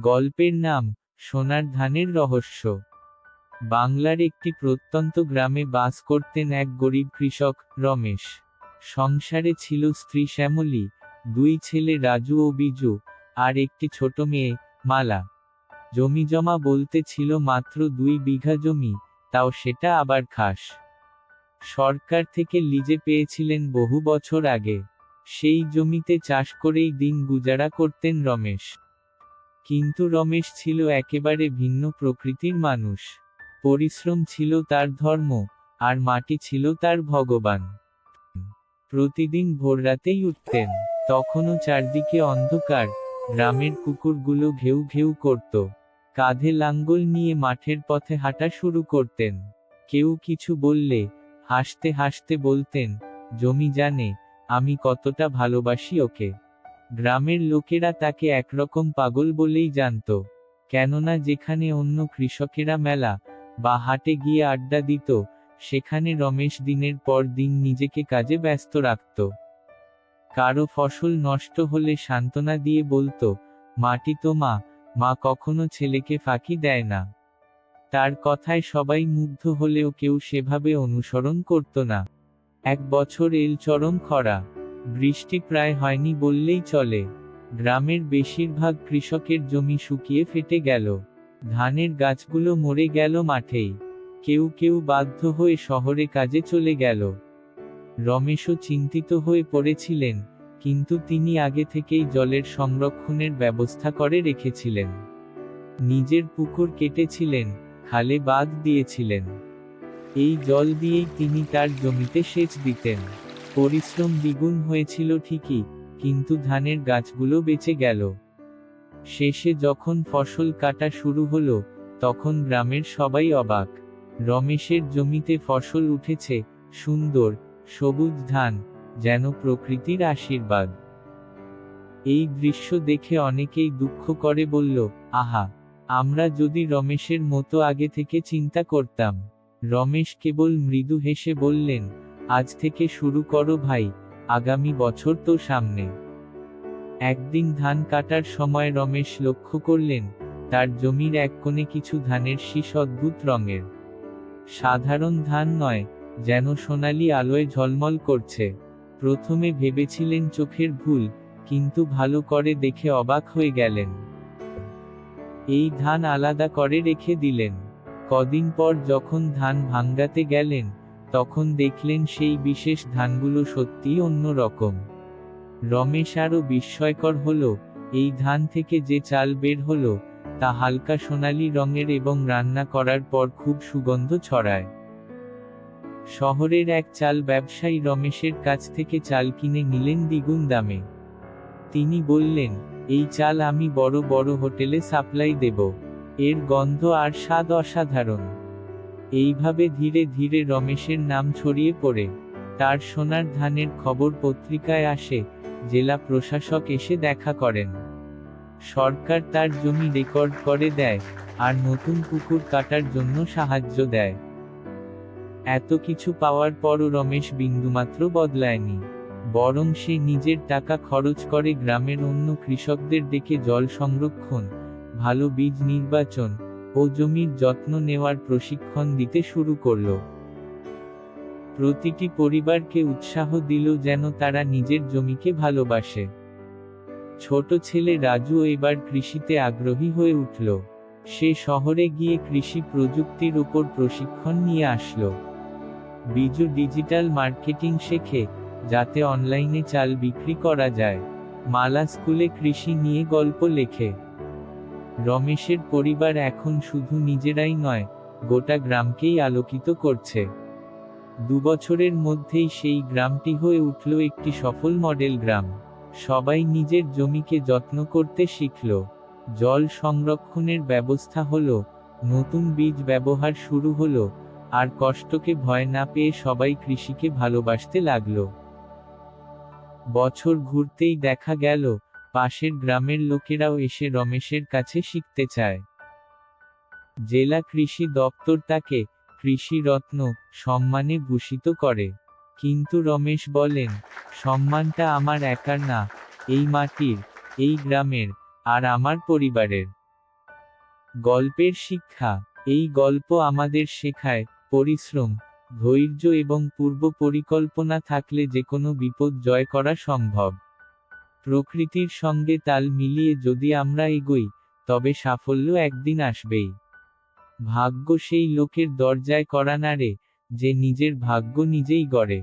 গল্পের নাম, সোনার ধানের রহস্য। বাংলার একটি প্রত্যন্ত গ্রামে বাস করতেন এক গরিব কৃষক, রমেশ। সংসারে ছিল স্ত্রী শ্যামলী, দুই ছেলে রাজু ও বিজু, আর একটি ছোট মেয়ে, মালা। জমিজমা বলতে ছিল মাত্র দুই বিঘা জমি, তাও সেটা আবার খাস। সরকার থেকে লিজে পেয়েছিলেন বহু বছর আগে। সেই জমিতে চাষ করেই দিন গুজারা করতেন রমেশ। কিন্তু রমেশ ছিল একেবারে ভিন্ন প্রকৃতির মানুষ। পরিশ্রম ছিল তার ধর্ম, আর মাটি ছিল তার ভগবান। প্রতিদিন ভোররাতেই উঠতেন, তখনও চারদিকে অন্ধকার, গ্রামের কুকুরগুলো ঘেউ ঘেউ করত। কাঁধে লাঙ্গল নিয়ে মাঠের পথে হাঁটা শুরু করতেন। কেউ কিছু বললে, হাসতে হাসতে বলতেন, জমি জানে, আমি কতটা ভালোবাসি ওকে। গ্রামের লোকেরা তাকে একরকম পাগল বলেই জানত, কেননা যেখানে অন্য কৃষকেরা মেলা বা হাটে গিয়ে আড্ডা দিত, সেখানে রমেশ দিনের পর দিন নিজেকে কাজে ব্যস্ত রাখত। কারও ফসল নষ্ট হলে সান্ত্বনা দিয়ে বলতো, মাটি তো মা মা কখনো ছেলেকে ফাঁকি দেয় না। তার কথায় সবাই মুগ্ধ হলেও কেউ সেভাবে অনুসরণ করত না। এক বছর এল চরম খরা। বৃষ্টি প্রায় হয়নি বললেই চলে। গ্রামের বেশিরভাগ কৃষকের জমি শুকিয়ে ফেটে গেল। ধানের গাছগুলো মরে গেল মাঠেই। কেউ কেউ বাধ্য হয়ে শহরে কাজে চলে গেল। রমেশও চিন্তিত হয়ে পড়েছিলেন, কিন্তু তিনি আগে থেকেই জলের সংরক্ষণের ব্যবস্থা করে রেখেছিলেন। নিজের পুকুর কেটেছিলেন, খালে বাঁধ দিয়েছিলেন। এই জল দিয়েই তিনি তার জমিতে সেচ দিতেন। পরিশ্রম দ্বিগুণ হয়েছিল ঠিকই, কিন্তু ধানের গাছগুলো বেঁচে গেল। শেষে যখন ফসল কাটা শুরু হলো, তখন গ্রামের সবাই অবাক। রমেশের জমিতে ফসল উঠেছে, সুন্দর, সবুজ ধান, যেন প্রকৃতির আশীর্বাদ। এই দৃশ্য দেখে অনেকেই দুঃখ করে বলল, আহা, আমরা যদি রমেশের মতো আগে থেকে চিন্তা করতাম। রমেশ কেবল মৃদু হেসে বললেন আজ থেকে শুরু করো ভাই, আগামী বছর তো সামনে। একদিন ধান কাটার সময় রমেশ লক্ষ্য করলেন, তার জমির এক কোণে কিছু ধানের শীষ অদ্ভুত রঙের। সাধারণ ধান নয়, যেন সোনালি আলোয় ঝলমল করছে। প্রথমে ভেবেছিলেন চোখের ভুল, কিন্তু ভালো করে দেখে অবাক হয়ে গেলেন। এই ধান আলাদা করে রেখে দিলেন। কদিন পর যখন ধান ভাঙ্গাতে গেলেন তখন দেখলেন সেই বিশেষ ধানগুলো সত্যিই অন্য রকম রমেশ আরও বিস্ময়কর হলো, এই ধান থেকে যে চাল বের হলো, তা হালকা সোনালি রঙের এবং রান্না করার পর খুব সুগন্ধ ছড়ায়। শহরের এক চাল ব্যবসায়ী রমেশের কাছ থেকে চাল কিনে নিলেন দ্বিগুণ দামে। তিনি বললেন, এই চাল আমি বড় বড় হোটেলে সাপ্লাই দেব। এর গন্ধ আর স্বাদ অসাধারণ। এইভাবে ধীরে ধীরে রমেশের নাম ছড়িয়ে পড়ে। তার সোনার ধানের খবর পত্রিকায় আসে, জেলা প্রশাসক এসে দেখা করেন। সরকার তার জমি রেকর্ড করে দেয়, আর নতুন পুকুর কাটার জন্য সাহায্য দেয়। এত কিছু পাওয়ার পরও রমেশ বিন্দুমাত্র বদলায়নি। বরং সে নিজের টাকা খরচ করে গ্রামের অন্য কৃষকদের ডেকে জল সংরক্ষণ, ভালো বীজ নির্বাচন ও জমির যত্ন নেওয়ার প্রশিক্ষণ দিতে শুরু করল। প্রতিটি পরিবারকে উৎসাহ দিল যেন তারা নিজের জমিকে ভালোবাসে। ছোট ছেলে রাজু এবার কৃষিতে আগ্রহী হয়ে উঠল। সে শহরে গিয়ে কৃষি প্রযুক্তির উপর প্রশিক্ষণ নিয়ে আসলো। বিজু ডিজিটাল মার্কেটিং শেখে, যাতে অনলাইনে চাল বিক্রি করা যায়। মালা স্কুলে কৃষি নিয়ে গল্প লেখে। রমেশের পরিবার এখন শুধু নিজেরাই নয়, গোটা গ্রামকেই আলোকিত করছে। দুবছরের মধ্যেই সেই গ্রামটি হয়ে উঠল একটি সফল মডেল গ্রাম। সবাই নিজের জমিকে যত্ন করতে শিখল। জল সংরক্ষণের ব্যবস্থা হল, নতুন বীজ ব্যবহার শুরু হলো, আর কষ্টকে ভয় না পেয়ে সবাই কৃষিকে ভালোবাসতে লাগল। বছর ঘুরতেই দেখা গেল পাশের গ্রামের লোকেরাও এসে রমেশের কাছে শিখতে চায়। জেলা কৃষি দপ্তর তাকে কৃষি রত্ন সম্মানে ভূষিত করে। কিন্তু রমেশ বলেন, সম্মানটা আমার একার না, এই মাটির, এই গ্রামের, আর আমার পরিবারের। গল্পের শিক্ষা, এই গল্প আমাদের শেখায়, পরিশ্রম, ধৈর্য এবং পূর্ব পরিকল্পনা থাকলে যে কোনো বিপদ জয় করা সম্ভব। প্রকৃতির সঙ্গে তাল মিলিয়ে যদি আমরা এগোই, তবে সাফল্য একদিন আসবেই। ভাগ্য সেই লোকের দরজায় করা নাড়ে, যে নিজের ভাগ্য নিজেই গড়ে।